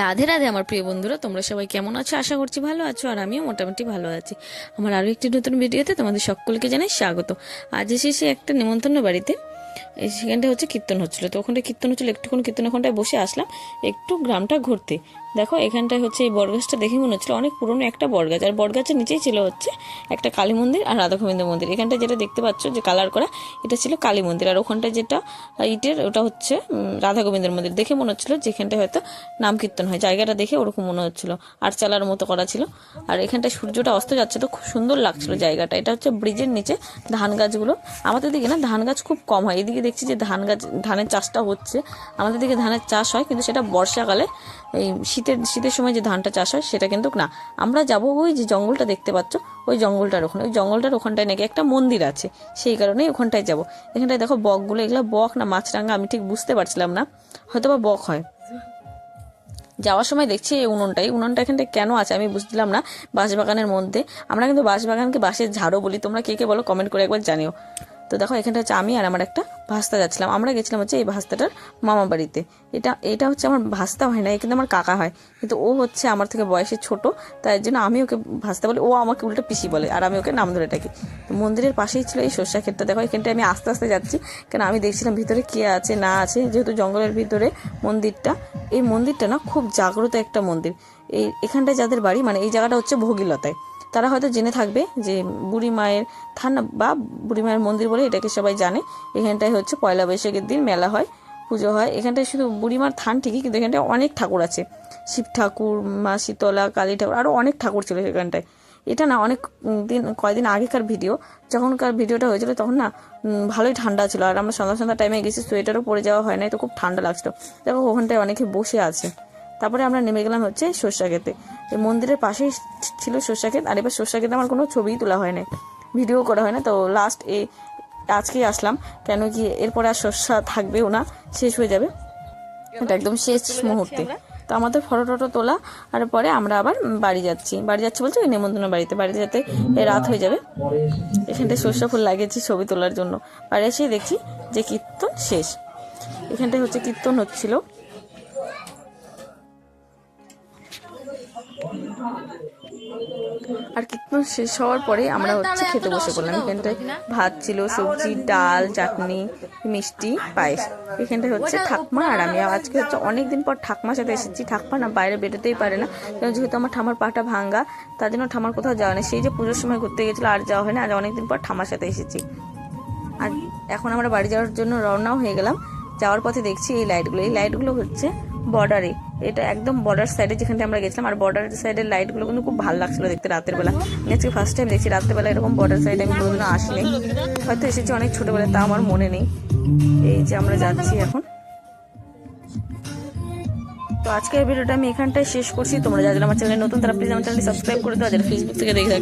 রাধে রাধে আমার প্রিয় বন্ধুরা, তোমরা সবাই কেমন আছো? আশা করছি ভালো আছো আর আমিও মোটামুটি ভালো আছি। আমার আরও একটি নতুন ভিডিওতে তোমাদের সকলকে জানাই স্বাগত। আজ এসেছি একটা নেমন্তন্ন বাড়িতে। সেখানটা হচ্ছে কীর্তন হচ্ছিল। তো ওখানটায় কীর্তন হচ্ছিল একটুক্ষণ কীর্তন ওখানটায় বসে আসলাম, একটু গ্রামটা ঘুরতে। দেখো, এখানটায় হচ্ছে এই বটগাছটা দেখে মনে হচ্ছিল অনেক পুরনো একটা বটগাছ। আর বটগাছের নিচেই ছিল হচ্ছে একটা কালী মন্দির আর রাধা গোবিন্দ মন্দির। এখানটায় যেটা দেখতে পাচ্ছ যে কালার করা, এটা ছিল কালী মন্দির। আর ওখানটায় যেটা ইটের, ওটা হচ্ছে রাধা গোবিন্দের মন্দির। দেখে মনে হচ্ছিল যেখানটায় হয়তো নাম কীর্তন হয়। জায়গাটা দেখে ওরকম মনে হচ্ছিল। আর চালার মতো করা ছিল। আর এখানটায় সূর্যটা অস্ত যাচ্ছে তো খুব সুন্দর লাগছিল জায়গাটা। এটা হচ্ছে ব্রিজের নিচে ধান গাছগুলো। আমাদের দিকে না, ধান গাছ খুব কম হয়। এদিকে দেখছি যে ধান গাছ, ধানের চাষটা হচ্ছে। আমাদের দিকে ধানের চাষ হয়, কিন্তু সেটা বর্ষাকালে, এই শীতের শীতের সময় যে ধানটা চাষ হয়, সেটা কিন্তু না। আমরা যাব ওই যে জঙ্গলটা দেখতে পাচ্ছ, ওই জঙ্গলটার ওখানে। ওই জঙ্গলটার ওখানটায় নাকি একটা মন্দির আছে, সেই কারণেই ওখানটায় যাব। এখানটায় দেখো বকগুলো, এগুলো বক না, মাছরাঙা, আমি ঠিক বুঝতে পারছিলাম না। হয়তো বা বক হয়। যাওয়ার সময় দেখছি এই উনুনটা এই উনুনটা এখানটায় কেন আছে আমি বুঝলাম না, বাঁশবাগানের মধ্যে। আমরা কিন্তু বাঁশবাগানকে বাঁশের ঝাড়ও বলি। তোমরা কে কে বলো, কমেন্ট করে একবার জানিও। তো দেখো, এখানটা হচ্ছে আমি আর আমার একটা ভাস্তা যাচ্ছিলাম। আমরা গেছিলাম হচ্ছে এই ভাস্তাটার মামা বাড়িতে। এটা এটা হচ্ছে আমার ভাস্তা হয় না, এ কিন্তু আমার কাকা হয়। কিন্তু ও হচ্ছে আমার থেকে বয়সে ছোট, তাই জন্য আমি ওকে ভাস্তা বলি। ও আমাকে উল্টো পিসি বলে, আর আমি ওকে নাম ধরে ডাকি। তো মন্দিরের পাশেই ছিল এই সর্ষা ক্ষেতটা। দেখো, এখানটায় আমি আস্তে আস্তে যাচ্ছি, কেন আমি দেখছিলাম ভিতরে কে আছে না আছে, যেহেতু জঙ্গলের ভিতরে মন্দিরটা। এই মন্দিরটা না, খুব জাগ্রত একটা মন্দির। এই, এখানটায় যাদের বাড়ি মানে এই জায়গাটা হচ্ছে ভোগিলতায়। তারা হয়তো জেনে থাকবে যে বুড়ি মায়ের থান বা বুড়ি মায়ের মন্দির বলে এটাকে সবাই জানে। এখানটায় হচ্ছে পয়লা বৈশাখের দিন মেলা হয়, পুজো হয়। এখানটায় শুধু বুড়িমার থান ঠিকই, কিন্তু এখানটায় অনেক ঠাকুর আছে। শিব ঠাকুর, মা শীতলা, কালী ঠাকুর আরও অনেক ঠাকুর ছিল সেখানটায় এটা না অনেক দিন, কয়দিন আগেকার ভিডিও। যখনকার ভিডিওটা হয়েছিল তখন না ভালোই ঠান্ডা ছিল। আর আমরা সন্ধ্যা সন্ধ্যা টাইমে গেছি, সোয়েটারও পরে যাওয়া হয় নাই, তো খুব ঠান্ডা লাগছিল। দেখো ওখানটায় অনেকে বসে আছে। তারপরে আমরা নেমে গেলাম হচ্ছে সর্ষা খেতে। এই মন্দিরের পাশেই ছিল সর্ষা ক্ষেত আর এবার সর্ষা ক্ষেতে আমার কোনো ছবিই তোলা হয় না ভিডিও করা হয় না তো লাস্ট এ আজকেই আসলাম। কেন কি এরপরে আর সর্ষা থাকবেও না শেষ হয়ে যাবে। এটা একদম শেষ মুহূর্তে। তো আমাদের ফটো টটো তোলা আর পরে আমরা আবার বাড়ি যাচ্ছি। বাড়ি যাচ্ছি বলছি ওই নেমন্তন্ন বাড়িতে। বাড়িতে যেতে রাত হয়ে যাবে। এখানটায় সর্ষা ফুল লাগিয়েছি ছবি তোলার জন্য। বাড়ি এসে দেখছি যে কীর্তন শেষ। এখানটায় হচ্ছে কীর্তন হচ্ছিল। আর কীর্তন শেষ হওয়ার পরে আমরা হচ্ছে খেতে বসে পড়লাম। এখানটায় ভাত ছিল সবজি ডাল চাটনি মিষ্টি পায়েস। এখানটায় হচ্ছে ঠাকমা আর আমি। আজকে হচ্ছে অনেক দিন পর ঠাকমার সাথে এসেছি। ঠাকমা না বাইরে বেরোতেই পারে না। কারণ যেহেতু আমার ঠামার পাটা ভাঙ্গা তার জন্য ঠামার কোথাও যাওয়া নেই। সেই যে পুজোর সময় ঘুরতে গেছিল আর যাওয়া হয় না আজ অনেকদিন পর ঠামার সাথে এসেছি। আর এখন আমরা বাড়ি যাওয়ার জন্য রওনাও হয়ে গেলাম। যাওয়ার পথে দেখছি এই লাইটগুলো এই লাইটগুলো হচ্ছে বর্ডারে এটা একদম বর্ডার সাইডে যেখানটা আমরা গেছিলাম, আর বর্ডার সাইডের লাইটগুলো কিন্তু খুব ভালো লাগছিল দেখতে রাতের বেলা। আজকে ফার্স্ট টাইম দেখছি, রাতের বেলা এরকম বর্ডার সাইডে আমি কোনোদিনও আসিনি। হয়তো এসেছি অনেক ছোটোবেলায়, তা আমার মনে নেই। এই যে আমরা যাচ্ছি এখন। তো আজকের ভিডিওটা আমি এখানটায় শেষ করছি। তোমরা যারা আমার চ্যানেলে নতুন, তারা প্লিজ আমার চ্যানেলটি সাবস্ক্রাইব করে দাও। যারা ফেসবুক থেকে দেখে